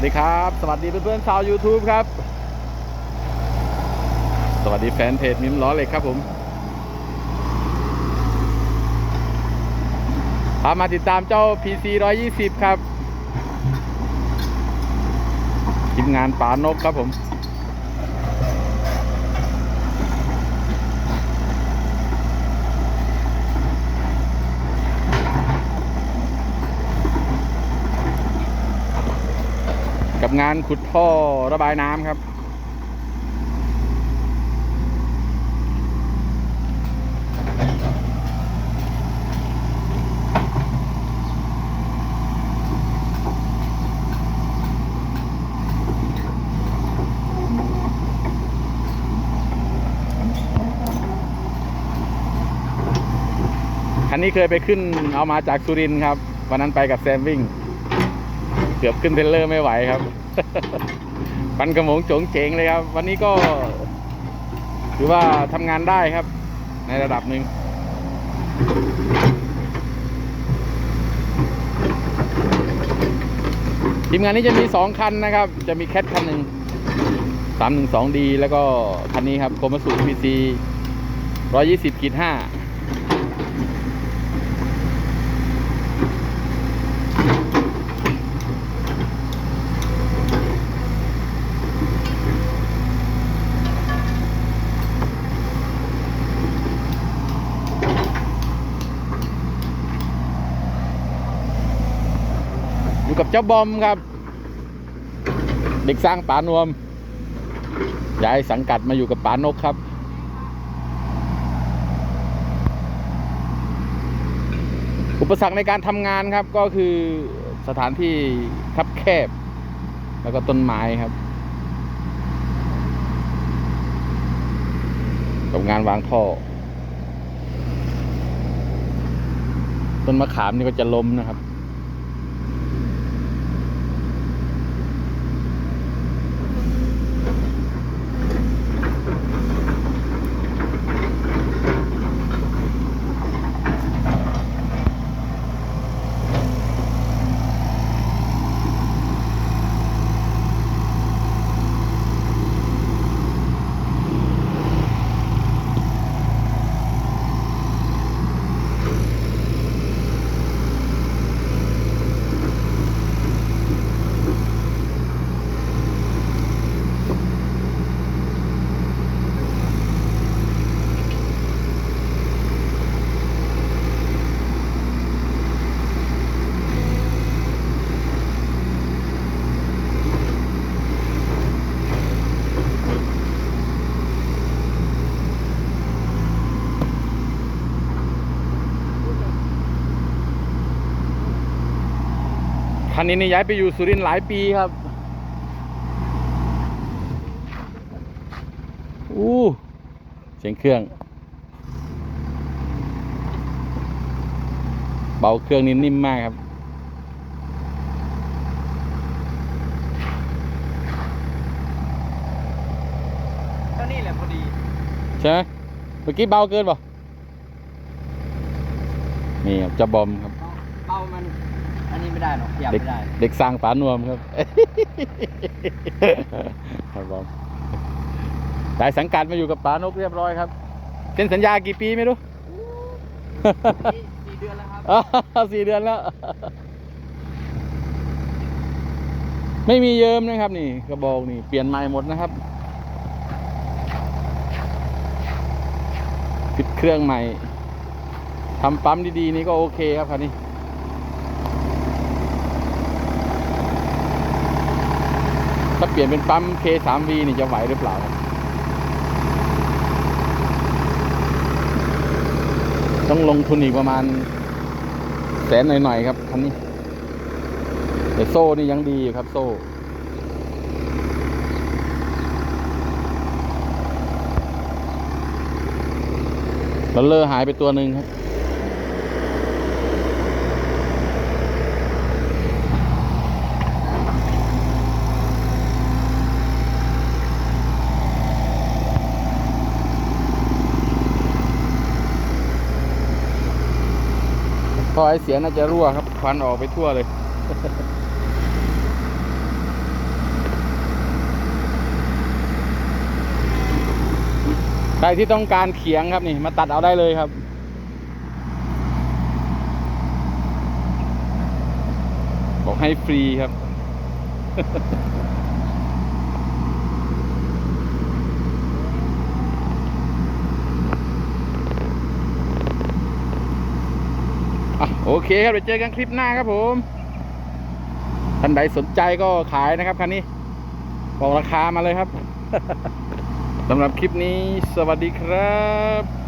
วัสดีครับ สวัสดีเพื่อนๆชาว YouTube ครับ สวัสดีแฟนเพจมิมล้อเหล็กครับผมพามาติดตามเจ้า PC 120 ครับทีมงานป่านกครับผม กับงานขุดท่อระบายน้ำครับ คันนี้เคยไปขึ้นเอามาจากสุรินครับ วันนั้นไปกับแซมวิ่ง เกือบขึ้นเทเลอร์ไม่ไหวครับปันกระหมงโฉงเจงเลยครับ วันนี้ก็ถือว่าทำงานได้ครับ ในระดับหนึ่งทีมงานนี้จะมี 2 คันนะครับ จะมีแคทคันหนึ่ง312 d แล้วก็คันนี้ครับโคมาสุ PC 120.5 กับเจ้าบอมครับ เด็กสร้างป่านวมย้ายสังกัดมาอยู่กับป่านกครับ อุปสรรคในการทำงานครับก็คือสถานที่คับแคบ แล้วก็ต้นไม้ครับกับงานวางท่อ ต้นมะขามนี่ก็จะล้มนะครับ คันนี้นี่ย้ายไปอยู่สุรินทร์หลายปีครับอู้เสียงเครื่อง เบาเครื่องนี่นิ่มมากครับก็นี่แหละพอดี ใช่ไหมเมื่อกี้เบาเกินป่ะนี่ครับเจะบอมครับ ไม่ได้หรอกขยับเด็กไม่ได้เด็กสร้างฝานวมครับ ครับผมได้สังกัดมาอยู่กับป๋านกเรียบร้อยครับเซ็นสัญญากี่ปีไม่รู้นี่สี่เดือนแล้วครับอ๋อสี่เดือนแล้ว ไม่มีเยิมนะครับ นี่กระบอกนี่เปลี่ยนใหม่หมดนะครับปิดเครื่องใหม่ทำปั๊มดีๆ นี่ก็โอเคครับคันนี้ ถ้าเปลี่ยนเป็นปั๊ม K3V นี่จะไหวหรือเปล่าต้องลงทุนอีกประมาณ แสนหน่อยๆครับคันนี้ แต่โซ่นี่ยังดีอยู่ครับโซ่แล้วเลอร์หายไปตัวหนึ่งครับ ท่อไอเสียน่าจะรั่วครับควันออกไปทั่วเลยใครที่ต้องการเขียงครับนี่ มาตัดเอาได้เลยครับบอกให้ฟรีครับ โอเคครับเดี๋ยวเจอกันคลิปหน้าครับผมท่านใดสนใจก็ขายนะครับคันนี้ บอกราคามาเลยครับสำหรับคลิปนี้สวัสดีครับ